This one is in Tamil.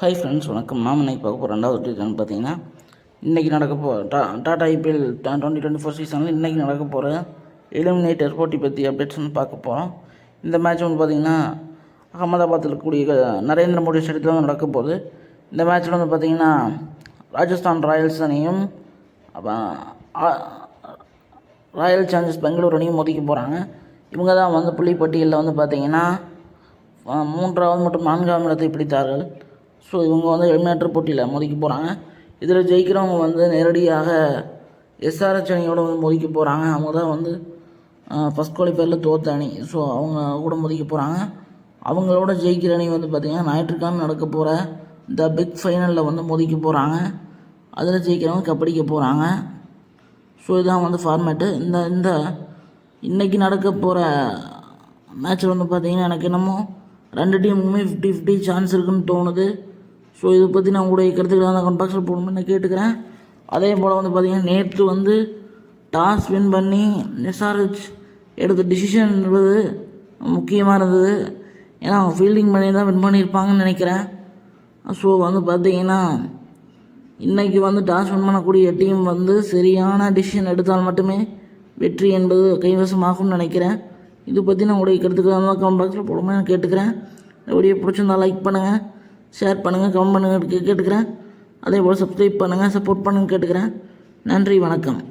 ஹாய் ஃப்ரெண்ட்ஸ் வணக்கம். நாம் இன்னைக்கு பார்க்க போகிற ரெண்டாவது டீச்சர்னு பார்த்தீங்கன்னா இன்றைக்கி நடக்க போ டா Tata IPL twenty twenty four சீசனில் இன்றைக்கி நடக்க போகிற எலிமினேட்டர் போட்டி பற்றி அப்டேட்ஸ் வந்து பார்க்க போகிறோம் இந்த மேட்ச் வந்து பார்த்திங்கன்னா அகமதாபாத்தில் இருக்கக்கூடிய நரேந்திர மோடி ஸ்டேடியத்தில் வந்து நடக்க போகுது. இந்த மேட்ச்சில் வந்து பார்த்திங்கன்னா ராஜஸ்தான் ராயல்ஸ் அணியும் ராயல் சேலஞ்சர்ஸ் பெங்களூர் அணியும் மோதிக்க போகிறாங்க இவங்க தான் வந்து புள்ளிப்பட்டியலில் வந்து பார்த்திங்கன்னா மூன்றாவது மற்றும் நான்காவது இடத்தை பிடித்தார்கள். ஸோ இவங்க வந்து எலிமினேட்டர் போட்டியில் மோதிக்க போகிறாங்க இதில் ஜெயிக்கிறவங்க வந்து நேரடியாக எஸ்ஆர்எச் அணியோட வந்து மோதிக்க போகிறாங்க அவங்க தான் வந்து ஃபஸ்ட் குவாலிஃபயரில் தோத்த அணி. ஸோ அவங்க கூட மோதிக்க போகிறாங்க அவங்களோட ஜெயிக்கிற அணி வந்து பார்த்திங்கன்னா ஞாயிற்றுக்கிழமை நடக்க போகிற த பிக் ஃபைனலில் வந்து மோதிக்க போகிறாங்க அதில் ஜெயிக்கிறவங்க கபடிக்க போகிறாங்க ஸோ இதுதான் வந்து ஃபார்மேட்டு இந்த இந்த இன்றைக்கி நடக்க போகிற மேட்ச்சில் வந்து பார்த்திங்கன்னா எனக்கு என்னமோ ரெண்டு டீமுக்குமே ஃபிஃப்டி ஃபிஃப்டி சான்ஸ் இருக்குன்னு தோணுது. ஸோ இதை பற்றி நான் உங்களுடைய கருத்துக்களை அந்த கமெண்ட் பாக்ஸில் போடணும்னு நான் கேட்டுக்கிறேன். அதே போல் வந்து பார்த்திங்கன்னா நேற்று வந்து டாஸ் வின் பண்ணி எஸ்ஆர்ஹெச் எடுத்த டிசிஷன் என்பது முக்கியமாக இருந்தது. ஏன்னா அவங்க ஃபீல்டிங் பண்ணி தான் வின் பண்ணியிருப்பாங்கன்னு நினைக்கிறேன். ஸோ வந்து பார்த்திங்கன்னா இன்றைக்கி வந்து டாஸ் வின் பண்ணக்கூடிய டீம் வந்து சரியான டிசிஷன் எடுத்தால் மட்டுமே வெற்றி என்பது கைவசமாகும்னு நினைக்கிறேன். இது பற்றி நான் உங்களுடைய கருத்துக்கள் கமெண்ட் பாக்ஸில் போடுமே நான் கேட்டுக்கிறேன். இந்த வீடியோ பிடிச்சிருந்தா லைக் பண்ணுங்கள் ஷேர் பண்ணுங்கள் கமெண்ட் பண்ணுங்கள் கேட்டுக்கிறேன். அதே போல் சப்ஸ்கிரைப் பண்ணுங்கள் சப்போர்ட் பண்ணுங்கள் கேட்டுக்கிறேன். நன்றி வணக்கம்.